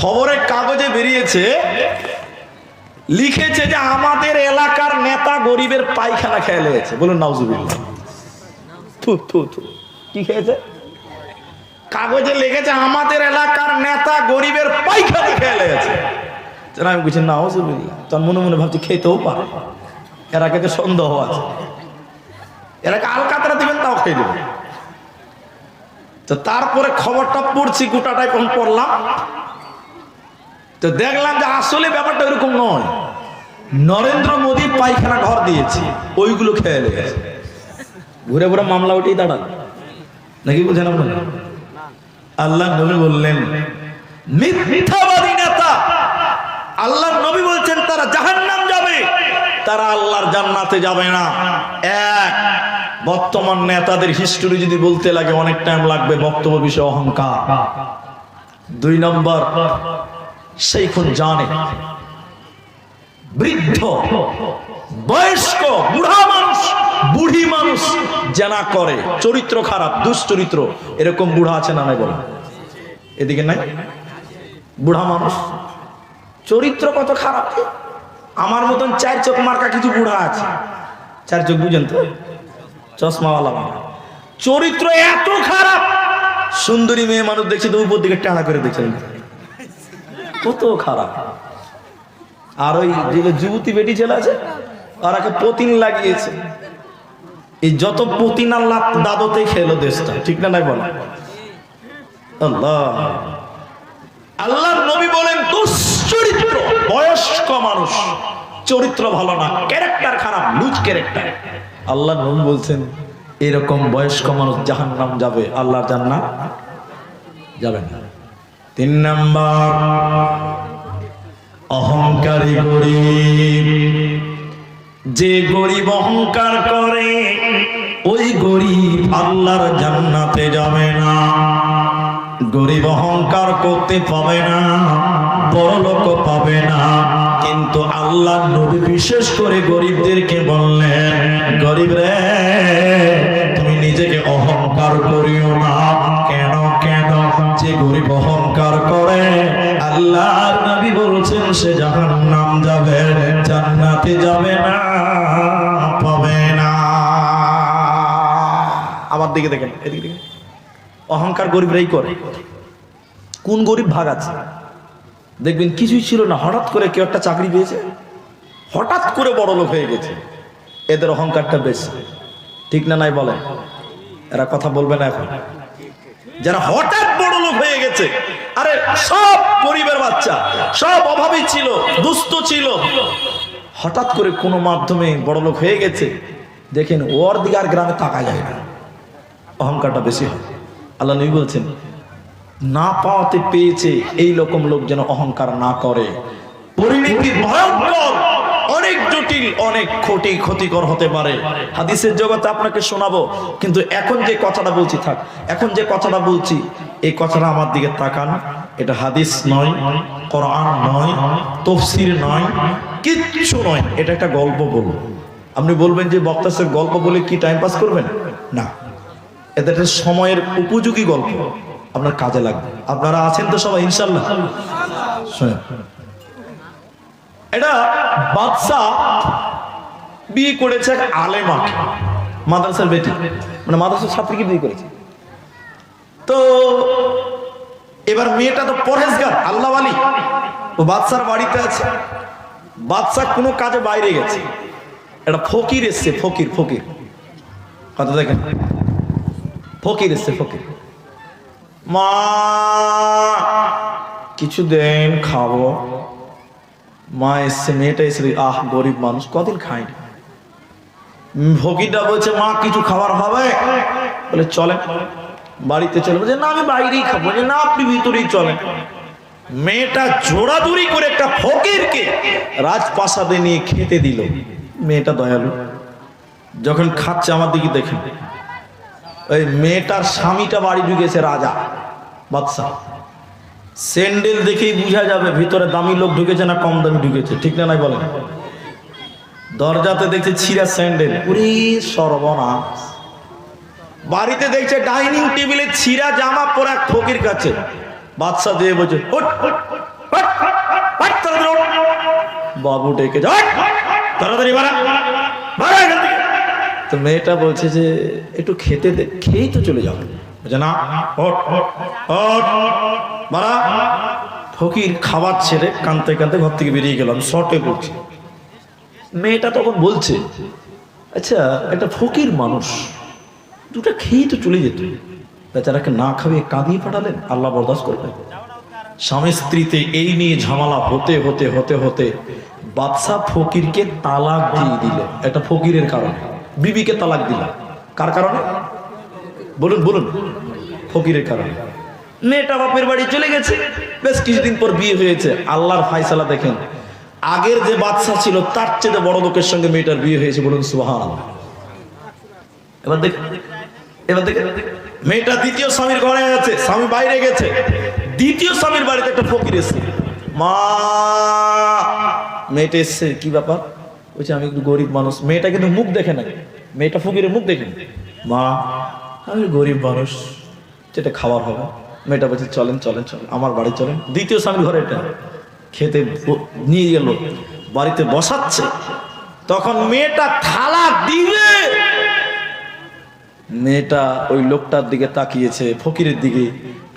খবরের কাগজে বেরিয়েছে, লিখেছে যে আমাদের এলাকার নেতা গরিবের পায়খানা খেয়ে লেগেছে। বলুন, নাউজুবিল্লাহ। থু থু থু। কি খেয়েছে? কাগজে লিখেছে, আমাদের এলাকার নেতা গরিবের পায়খানা খেয়ে লেগেছে। আমি বলছি নাউজুবিল্লাহ। তখন মনে মনে ভাবছি, খেতেও পারে। এর আগে তো সন্দেহ আছে। এর আগে আলকাতরা দিবেন, তাও খেয়ে দেবেন তো তারপরে খবরটা পড়ছি গোটাটাই কোন পড়লাম। তো দেখলাম যে আসলে ব্যাপারটা এরকম নয়। নরেন্দ্র মোদী পায়খানা ঘর দিয়েছে, ওইগুলো খেয়ে লেগেছে। ঘুরে ঘুরে মামলা উঠেই দাঁড়ান নাকি বুঝেন আপনারা? আল্লাহ নবী বললেন, মিথ্যাবাদী নেতা আল্লাহ নবী বলছেন তারা জাহান্নাম যাবে, তারা আল্লাহর জান্নাতে যাবে না। এক, বর্তমান নেতাদের হিস্টোরি যদি বলতে লাগে, অনেক টাইম লাগবে বক্তব্য বিষয়ে অহংকার। দুই নম্বর সেইখন জানে। বৃদ্ধ, বয়স্ক, বুড়া মানুষ, বুড়ি মানুষ জানা করে। চরিত্র খারাপ, দুশ্চরিত্র, এরকম বুড়া আছে না নাই বলে। এদিকে নাই? বুড়া মানুষ। চরিত্র কত খারাপ? আমার মতন চার চোখ মার্কা কিছু বুড়া আছে। চার চোখ বুঝেন তো? চশমাওয়ালা। চরিত্র এত খারাপ, সুন্দরী মেয়ে মানুষ দেখছে তো উপর দিকে টানা করে দেখছে। কত খারাপ। আর ওই যেগুলো যুবতী বেটি ছেলে আছে, আর একে পতিন লাগিয়েছে। এই যত পতিন আল্লাহ দাদতে খেলো দেশটা, ঠিক না নাই বলো? আল্লাহ। আল্লাহর নবী বলেন, দুশ্চরিত্র, বয়স্ক মানুষ, চরিত্র ভালো না, ক্যারেক্টার খারাপ, লুজ ক্যারেক্টার। আল্লাহ নবী বলছেন, এরকম বয়স্ক মানুষ জাহান্নাম যাবে, আল্লাহর জান্নাত যাবে না। তিন নাম্বার, অহংকারী গরিব। যে গরিব অহংকার করে, ওই গরিব আল্লাহর জান্নাতে যাবে না। গরিব অহংকার করতে পাবে না, বড় লোক পাবে না। কিন্তু আল্লাহ নবী বিশেষ করে গরিবদেরকে বললেন, গরিব রে, তুমি নিজেকে অহংকার করিও না। কেন কেন? যে গরিব অহংকার করে। আল্লাহ নবী বলছেন, সে জাহান্নাম যাবে, জান্নাতে যাবে না, পাবে না। আমার দিকে দেখেন, এদিকে অহংকার গরিবরাই করে। কোন গরিব ভাগ আছে? দেখবেন কিছুই ছিল না, হঠাৎ করে কেউ একটা চাকরি পেয়েছে, হঠাৎ করে বড় লোক হয়ে গেছে। এদের অহংকারটা বেশি। ঠিক না নাই বলে এরা কথা বলবে না এখন। যারা হঠাৎ বড় লোক হয়ে গেছে আরে সব গরিবের বাচ্চা, সব অভাবী ছিল, দুস্থ ছিল। হঠাৎ করে কোনো মাধ্যমে বড় লোক হয়ে গেছে। দেখেন ওর দিকে আর গ্রামে তাকা যায় না। অহংকারটা বেশি হয়। আল্লাহ নবী বলছেন, না পাওয়াতে পেয়েছে এই রকম লোক যেন অহংকার না করে। পরিণতি ভয়ঙ্কর, অনেক জটিল, অনেক ক্ষতি, ক্ষতিকর হতে পারে। হাদিসের জগতে আপনাকে শোনাবো, কিন্তু এখন যে কথাটা বলছি, থাক, এখন যে কথাটা বলছি এই কথাটা আমার দিকে তাকান। এটা হাদিস নয়, কোরআন নয়, তফসির নয়, কিচ্ছু নয়। এটা একটা গল্প বলব আপনি বলবেন যে বক্তা বক্তাসের গল্প বলে কি টাইম পাস করবেন? না। এটা একটা সময়ের উপযোগী গল্প। আপনার কাজে লাগবে। আপনারা আছেন তো সবাই ইনশাল্লাহ শোনেন। এটা বাদশা বিয়ে করেছে এক আলেমাকে, মাদ্রাসার বেটি। মানে মাদ্রাসার ছাত্রীকে বিয়ে করেছে? তো এবার মেয়েটা তো পরহেজগার আল্লাহ আলী ও বাদশার বাড়িতে আছে। বাদশাহ কোনো কাজে বাইরে গেছে। এটা ফকির এসছে, ফকির ফকির। কথা দেখেন। ফকির এসছে, ফকির। মা কিছু দেন খাব। মা এসছে, মেয়েটা এসে আহ, গরিব মানুষ, কদিন খায়নি। ফকিরটা বলছে, মা, কিছু খাবার হবে? বলে, চলে। বাড়িতে চলে বলছে না, আমি বাইরেই খাব। যে না, আপনি ভিতরেই চলেন। মেয়েটা জোড়াজুড়ি করে একটা ফকিরকে রাজপ্রাসাদে নিয়ে খেতে দিল। মেয়েটা দয়ালু, যখন খাচ্ছে আমার দিকে দেখেন ওই মেয়েটার স্বামীটা বাড়ি ঢুকেছে রাজা, বাদশাহ। স্যান্ডেল দেখেই বোঝা যাবে ভিতরে দামি লোক ঢুকেছে না কম দামি ঢুকেছে, ঠিক না নাই বলেন? দরজাতে দেখছে ছিঁড়া স্যান্ডেল পুরি সর্বনাশ। বাড়িতে দেখছে ডাইনিং টেবিলে ছিঁড়া জামা পরা ফকির কাছে বাদশা দিয়ে বলছে। বাবু ডেকে তাড়াতাড়ি বাড়া বাড়া এখান থেকে।" তো মেয়েটা বলছে যে, একটু খেতে দে, খেয়েই তো চলে যাব বলছে, না বাড়া ফকির খাবার ছেড়ে কানতে কানতে ঘর থেকে বেরিয়ে গেলাম শর্টে বলছি মেয়েটা তখন বলছে আচ্ছা একটা ফকির মানুষ দুটা খেয়েই তো চলে যেত। বেচারাকে না খাইয়ে কাঁদিয়ে পাঠালেন আল্লাহ বরদাস্ত করবে স্বামী স্ত্রীতে এই নিয়ে ঝামেলা হতে হতে হতে হতে বাদশাহ ফকিরকে তালাক দিয়ে দিল একটা ফকিরের কারণে। বিবিকে তালাক দিল কার কারণে? বলুন বলুন। ফকিরের কারণে। মেয়েটা বাপের বাড়ি চলে গেছে। বেশ কিছুদিন পর বিয়ে হয়েছে। আল্লাহর ফায়সালা দেখেন। আগের যে বাদশা ছিল, তার চেয়ে বড় লোকের সঙ্গে মেয়েটার বিয়ে হয়েছে বলুন সুহান এবার দেখ এবার দেখ মেয়েটা দ্বিতীয় স্বামীর ঘরে আছে, স্বামী বাইরে গেছে। দ্বিতীয় স্বামীর বাড়িতে একটা ফকির এসে মা, মেয়েটা এসছে, কি ব্যাপার? বলছে, আমি একটু গরিব মানুষ। মেয়েটা কিন্তু মুখ দেখে না মেয়েটা ফকিরের মুখ দেখে না। মা, আমি গরিব মানুষ, যেটা খাবার হবে। মেয়েটা বলছে, চলেন চলেন চলেন, আমার বাড়ি চলেন। দ্বিতীয় স্বামীর ঘরে এটা খেতে নিয়ে গেল, বাড়িতে বসাচ্ছে। তখন মেয়েটা থালা দিবে মেয়েটা ওই লোকটার দিকে তাকিয়েছে, ফকিরের দিকে।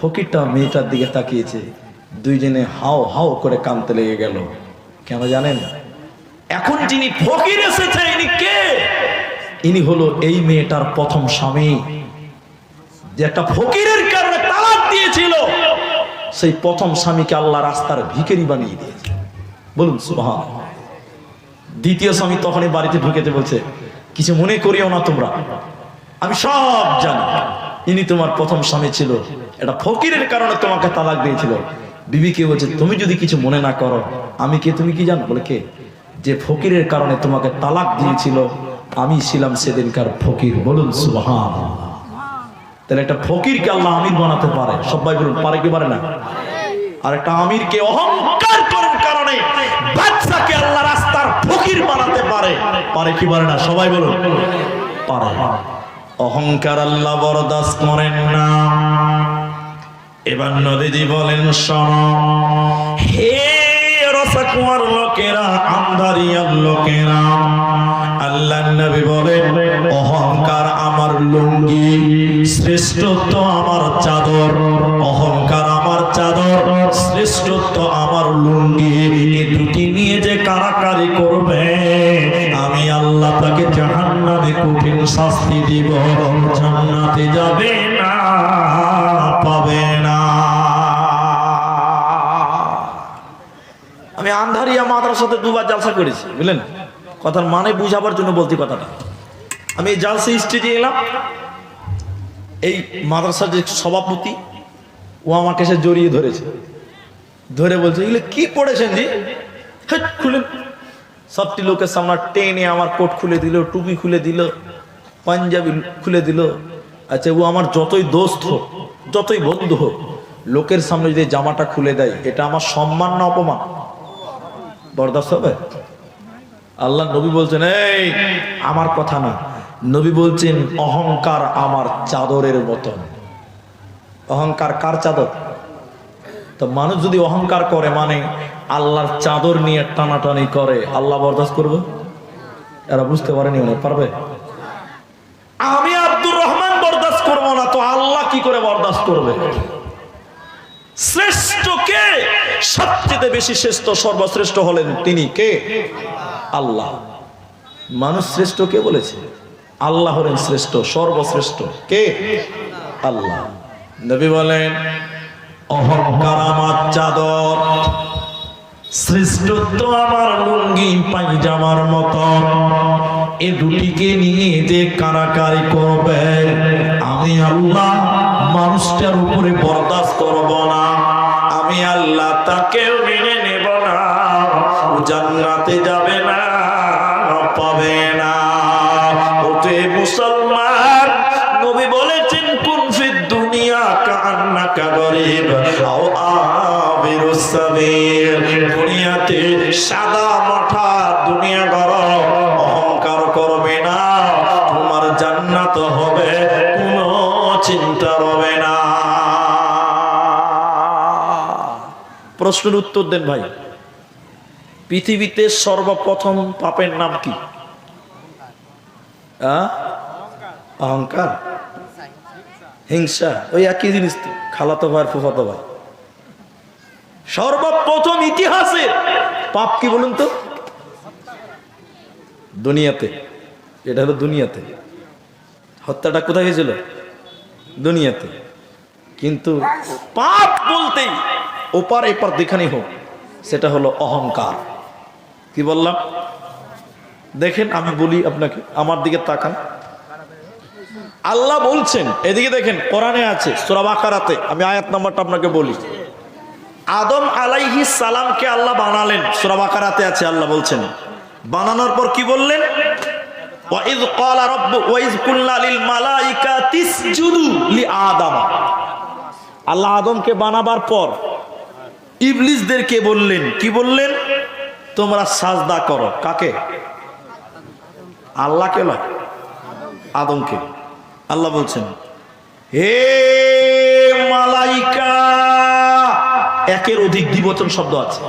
ফকিরটা মেয়েটার দিকে তাকিয়েছে। দুইজনে হাও হাও করে কানতে লেগে গেল। কেন জানেন? এখন যিনি ফকির এসেছে ইনি কে? ইনি হলো এই মেয়েটার প্রথম স্বামী। যে একটা ফকিরের কারণে তালাক দিয়েছিল। সেই প্রথম স্বামীকে আল্লাহ রাস্তার ভিখারি বানিয়ে দিয়েছে। বলুন সুবহান দ্বিতীয় স্বামী তখনই বাড়িতে ঢুকেতে বলছে, কিছু মনে করিও না তোমরা। আমি সব জানি। ইনি তোমার প্রথম স্বামী ছিল। এটা ফকিরের কারণে তোমাকে তালাক দিয়েছিল। বিবিকে বলছে, তুমি যদি কিছু মনে না করো, আমি কে? তুমি কি জানো? বলে, কে? যে ফকিরের কারণে তোমাকে তালাক দিয়েছিল, আমি ছিলাম সেদিনকার ফকির। বলুন সুবহান তাহলে একটা ফকিরকে আল্লাহ আমির বানাতে পারে। সবাই বলুন, পারে কি পারে না? আর একটা আমিরকে অহংকার করার কারণে বাচ্চাকে আল্লাহ রাস্তার ফকির বানাতে পারে। পারে কি পারে না? সবাই বলুন, পারে। অহংকার আল্লাহ বরদাস্ত করেন না। এবার নদীজি বলেন, শোন, হে রসাকুয়ার লোকেরা আন্ধারিয়ার লোকেরা আল্লাহ নবী বলেন, অহংকার আমার লুঙ্গি, শ্রেষ্ঠত্ব আমার চাদর, অহংকার আমার চাদর, শ্রেষ্ঠত্ব আমার লুঙ্গি এই দুটি নিয়ে যে কারাকারি করবে জাহান্নামে কঠিন শাস্তি দিব, জান্নাতে যাবে না, পাবে না। আমি আন্ধারিয়া মাদ্রাসাতে দুবার জালসা করেছি, বুঝলেন? কথার মানে বুঝাবার জন্য বলছি কথাটা। আমি জালসা স্টেজে এলাম, এই মাদ্রাসার যে সভাপতি, ও আমাকে এসে জড়িয়ে ধরেছে। ধরে বলছে, এগুলো কি পড়েছেন জি? খুলেন। সবটি লোকের সামনে টেনে আমার কোট খুলে দিল, টুপি খুলে দিল, পাঞ্জাবি খুলে দিল। আচ্ছা ও আমার যতই দোস্ত হোক, যতই বন্ধু হোক, লোকের সামনে যদি জামাটা খুলে দেয়, এটা আমার সম্মান না অপমান? বরদাস্ত হবে? আল্লাহ নবী বলছেন, এই, আমার কথা না। নবী বলছেন, অহংকার আমার চাদরের মতন। অহংকার কার চাদর? তো মানুষ যদি অহংকার করে মানে আল্লাহর চাদর নিয়ে টানাটানি করে। আল্লাহ বরদাস্ত করবে? এরা বুঝতে পারেনি মনে পারবে? আমি আব্দুর রহমান বরদাস্ত করব না, তো আল্লাহ কি করে বরদাস্ত করবে? শ্রেষ্ঠ কে? সবচেয়ে বেশি শ্রেষ্ঠ, সর্বশ্রেষ্ঠ হলেন তিনি কে? আল্লাহ। মানুষ শ্রেষ্ঠ কে বলেছে? আল্লাহ হলেন শ্রেষ্ঠ, সর্বশ্রেষ্ঠ কে? আল্লাহ। নবী বলেন, অহংকার আমার চাদর। শ্রেষ্ঠত্ব আমার লুঙ্গি, পাইজামার মতো। এ দুটিকে নিয়ে যে কারাকারি করবে, আমি আল্লাহ মানুষটার উপরে বরদাস্ত করব না। জান্নাত হবে, কোনো চিন্তা হবে না। প্রশ্নের উত্তর দেন ভাই, পৃথিবীতে সর্বপ্রথম পাপের নাম কি? অহংকার? হিংসা? ওই একই জিনিস তো, খালাতো ভাই ফুফাতো ভাই। সর্বপ্রথম ইতিহাসে পাপ কি বলুন তো? দুনিয়াতে। এটা হলো দুনিয়াতে। হত্যাটা কোথায় হয়েছিল? দুনিয়াতে। কিন্তু পাপ বলতেই ওপার এপার যেখানেই হোক, সেটা হলো অহংকার। কি বললাম? দেখেন, আমি বলি আপনাকে, আমার দিকে তাকান। আল্লাহ বলছেন, এদিকে দেখেন, কোরআনে আছে, সূরা বাকারাতে, আমি আয়াত নাম্বারটা আপনাকে বলি। আদম আলাইহি সালামকে আল্লাহ বানালেন, সূরা বাকারাতে আছে, আল্লাহ বলছেন। বানানোর পর কি বললেন? ওয়াইজ ক্বালা রাব্বু, ওয়াইজ কুল্লা লিল মালাইকাতি ইসজুদু লি আদম। আল্লাহ আদমকে বানাবার পর ইবলিসদেরকে বললেন, কি বললেন? তোমরা সাজদা করো। কাকে? আল্লাহকে নয়, আদমকে। আল্লাহ বলছেন, হে মালাইকা, একের অধিক দ্বিবচন শব্দ আছে।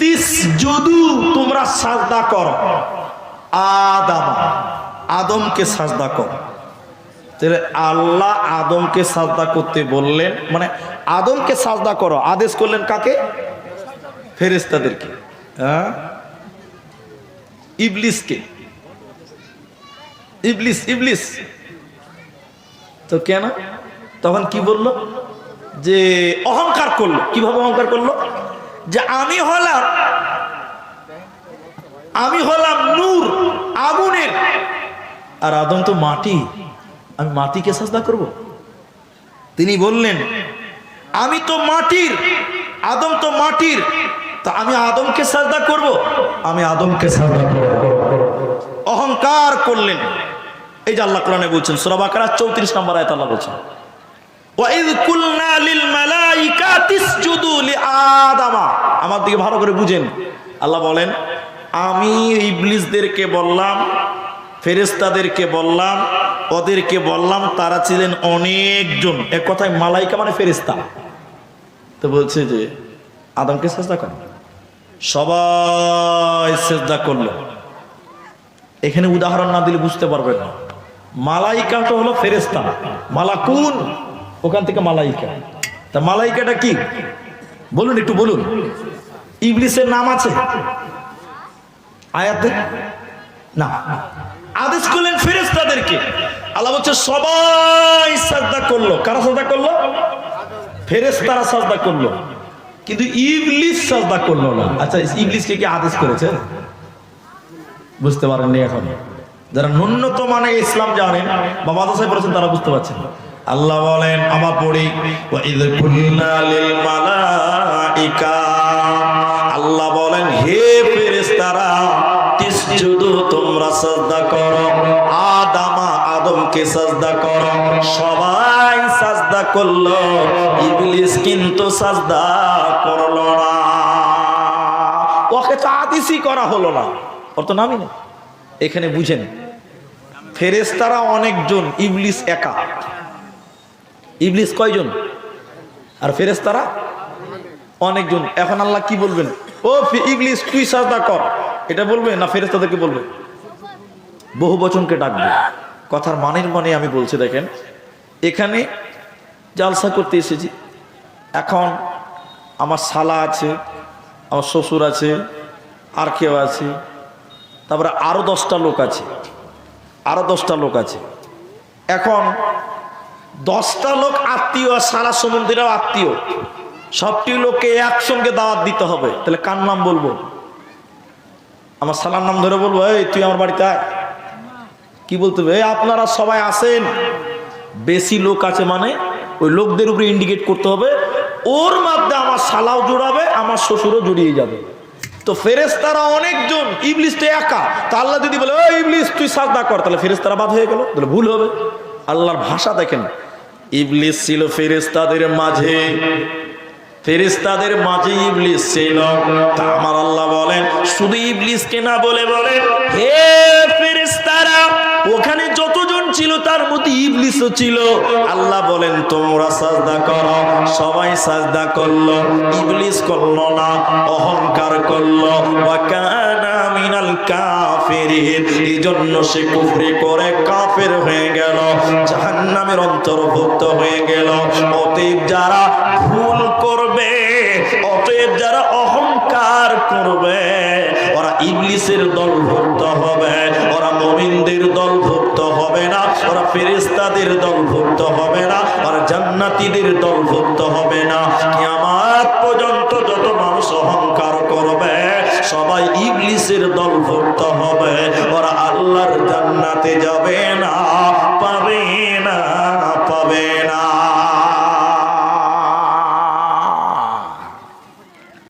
তিস যদু তোমরা সাজদা করো। আদম। আদমকে সাজদা করো। তাহলে আল্লাহ আদমকে সাজদা করতে বললেন মানে আদমকে সাজদা করো। আদেশ করলেন কাকে? ফেরেস্তাদেরকে হ্যাঁ? ইবলিসকে। ইবলিস ইবলিস। তো কেন? তখন কি বলল? যে অহংকার করল। কীভাবে অহংকার করল? যে আমি হলাম আমি হলাম নূর। আগুনের। আর আদম তো মাটি। আমি মাটিকে সাজদা করব। তিনি বললেন আমি তো মাটির আদম তো মাটির তা আমি আদমকে সাজদা করব? আমি আদমকে সাজদা করব। অহংকার করলেন। এই যে আল্লাহ কোরআনে বলছেন সূরা বাকারা 34 নম্বর আয়াত আল্লাহ বলছেন আমার দিকে ভালো করে বুঝেন। আল্লাহ বলেন আমি ইবলিসদেরকে বললাম, ফেরেশতাদেরকে বললাম, ওদেরকে বললাম, তারা ছিলেন অনেকজন। এক কথায় মালাইকা মানে ফেরেশতা। তো বলছে যে, আদমকে সেজদা কর। সবাই সেজদা করল। এখানে উদাহরণ না দিলে বুঝতে পারবেন না। মালাইকাটা হলো ফেরেস্তা মালাকুন। ওখান থেকে মালাইকা। তা মালাইকাটা কি? বলুন, একটু বলুন। ইবলিসের নাম আছে? আয়াতে না আদেশ করলেন ফেরেস্তাদেরকে আল্লাহ বলছে, সবাই সাজদা করল। কারা সাজদা করল? ফেরেস্তারা সাজদা করল। কিন্তু ইবলিস সাজদা করল না। আচ্ছা ইবলিসকে কি আদেশ করেছে? বুঝতে পারেননি এখন। যারা ন্যূনতম মানে ইসলাম জানেন, বা মাদ্রাসায় পড়েছেন, তারা বুঝতে পারছেন আল্লাহ বলেন, আমার পড়ি আল্লাহ বলেন, হে তিসজুদু তোমরা সাজদা করো। আদামা আদমকে করো। সবাই সাজদা করল। কিন্তু সাজদা না। ওকে করা হলো না। নেই। এখানে বুঝেন। ফেরেস্তারা অনেকজন, ইবলিস একা। ইবলিস কয়জন? আর ফেরেস্তারা অনেকজন। এখন আল্লাহ কি বলবেন? ও ইবলিস, তুই সাজদা কর। এটা বলবে না ফেরেস্তাদেরকে বলবে? বহু বচনকে ডাকবে কথার মানের মানে আমি বলছি, দেখেন, এখানে জালসা করতে এসেছি। এখন আমার শালা আছে, আমার শ্বশুর আছে, আর কেউ আছে, তারপরে আরও দশটা লোক আছে আরও দশটা লোক আছে। এখন দশটা লোক আত্মীয় আর সারা সমুদ্রেও আত্মীয়। সবটি লোককে একসঙ্গে দাওয়াত দিতে হবে। তাহলে কার নাম বলব? আমার সালার নাম ধরে বলব, এই, তুই আমার বাড়িতে আয়। কি বলতে হবে? আপনারা সবাই আসেন বেশি লোক আছে মানে ওই লোকদের উপরে ইন্ডিকেট করতে হবে। ওর মধ্যে আমার শালাও জোড়াবে, আমার শ্বশুরও জড়িয়ে যাবে। তো ফেরেস্তারা অনেকজন, ইবলিস তো একা। তা আল্লাহ যদি বলে ও ইবলিস, তুই সাজদা কর, তাহলে ফেরেস্তারা বাদ হয়ে গেল। তাহলে ভুল হবে। আল্লাহর ভাষা দেখেন। ইবলিস ছিল ফেরেস্তাদের মাঝে। ফেরেস্তাদের মাঝে ইবলিস ছিল আমার আল্লাহ বলেন, শুধু ইবলিসকে না বলে বলেন, হে ফেরিস্তারা ওখানে যতজন ছিল তার মধ্যে ইবলিসও ছিল। আল্লাহ বলেন, তোমরা সাজদা করো, সবাই সাজদা করল, ইবলিস করল না, অহংকার করল। ওয়াকানা মিনাল কাফিরিন। এই জন্য সে কুফরি করে কাফের হয়ে গেল, জাহান্নামের অন্তর্ভুক্ত হয়ে গেল। অতএব যারা ভুল করবে, অতএব যারা অহংকার করবে, ওরা ইবলিসের দলভুক্ত হবে, ওরা মমিনদের দলভুক্ত হবে না, ওরা ফেরেস্তাদের দলভুক্ত হবে না, ওরা জান্নাতীদের দলভুক্ত হবে না। কিয়ামত পর্যন্ত যত সবাই ইবলিসের দলভুক্ত হবে। ওরা আল্লাহর জান্নাতে যাবে না পাবে না পাবে না।